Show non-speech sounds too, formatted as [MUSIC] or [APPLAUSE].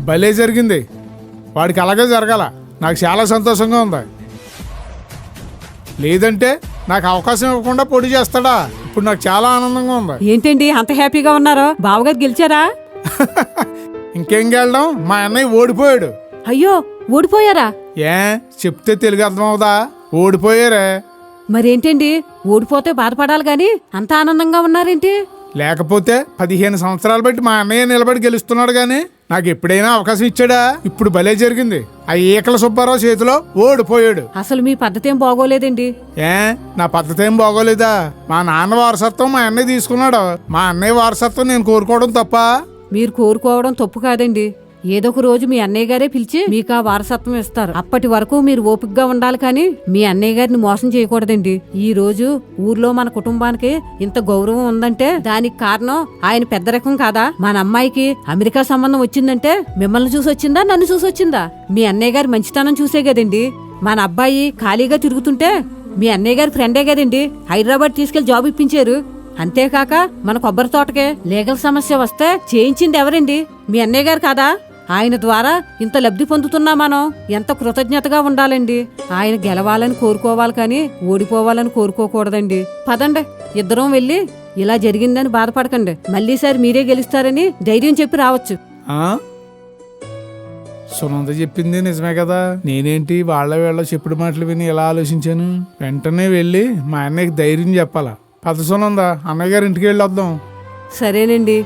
భలే జరిగింది. వాడికి అలాగే జరగాల. నాకు చాలా సంతోషంగా ఉంది. లేదంటే నాకు అవకాశం ఇవ్వకుండా పొడి చేస్తాడా? ఇప్పుడు నాకు చాలా ఆనందంగా ఉంది. ఏంటండి అంత హ్యాపీగా ఉన్నారో? బావగారు గెలిచారా? [LAUGHS] ఇంకేం గెలడం? మా అన్నయ్య ఓడిపోయాడు. అయ్యో ఓడిపోయారా? ఏ చెప్తే తెలుగు అర్థమవుదా? ఓడిపోయారే. మరేంటండి ఓడిపోతే బాధపడాలి గాని అంత ఆనందంగా ఉన్నారేంటి? లేకపోతే పదిహేను సంవత్సరాలు బట్టి మా అన్నయ్య నిలబడి గెలుస్తున్నాడు గానీ నాకు ఎప్పుడైనా అవకాశం ఇచ్చాడా? ఇప్పుడు భలే జరిగింది. ఆ ఏకల సుబ్బారావు చేతిలో ఓడిపోయాడు. అసలు మీ పద్ధతి ఏం బాగోలేదండి? ఏ? నా పద్ధతి ఏం బాగోలేదా? మా నాన్న వారసత్వం మా అన్నయ్య తీసుకున్నాడు. మా అన్నయ్య వారసత్వం నేను కోరుకోవడం తప్ప? మీరు కోరుకోవడం తప్పు కాదండి. ఏదో ఒక రోజు మీ అన్నయ్య గారే పిలిచి మీకు ఆ వారసత్వం ఇస్తారు. అప్పటి వరకు మీరు ఓపికగా ఉండాలి కానీ మీ అన్నయ్య గారిని మోసం చేయకూడదండి. ఈ రోజు ఊర్లో మన కుటుంబానికి ఇంత గౌరవం ఉందంటే దానికి కారణం ఆయన పెద్ద రకం కాదా? మన అమ్మాయికి అమెరికా సంబంధం వచ్చిందంటే మిమ్మల్ని చూసి వచ్చిందా? నన్ను చూసి వచ్చిందా? మీ అన్నయ్య గారి మంచితనం చూసే కదండి. మన అబ్బాయి ఖాళీగా తిరుగుతుంటే మీ అన్నయ్య గారి ఫ్రెండే కదండి. హైదరాబాద్ తీసుకెళ్ళి జాబ్ ఇప్పించారు. అంతేకాక మన కొబ్బరి తోటకే లీగల్ సమస్య వస్తే చేయించింది ఎవరండి? మీ అన్నయ్య గారు కాదా? ఆయన ద్వారా ఇంత లబ్ధి పొందుతున్నా మనం? ఎంత కృతజ్ఞతగా ఉండాలండి? ఆయన గెలవాలని కోరుకోవాలి కానీ ఓడిపోవాలని కోరుకోకూడదండి. పదండి ఇద్దరం వెళ్ళి ఇలా జరిగిందని బాధపడకండి. మళ్ళీసారి మీరే గెలుస్తారని ధైర్యం చెప్పి రావచ్చు. సునంద చెప్పింది నిజమే కదా. నేనేంటి వాళ్ళ వీళ్ళ చెప్పుడు మాటలు విని ఎలా ఆలోచించాను? వెంటనే వెళ్ళి మా అన్నయ్యకి ధైర్యం చెప్పాలా. పద సునంద అన్నయ్య గారి ఇంటికి వెళ్ళి వద్దాం సరేనండి.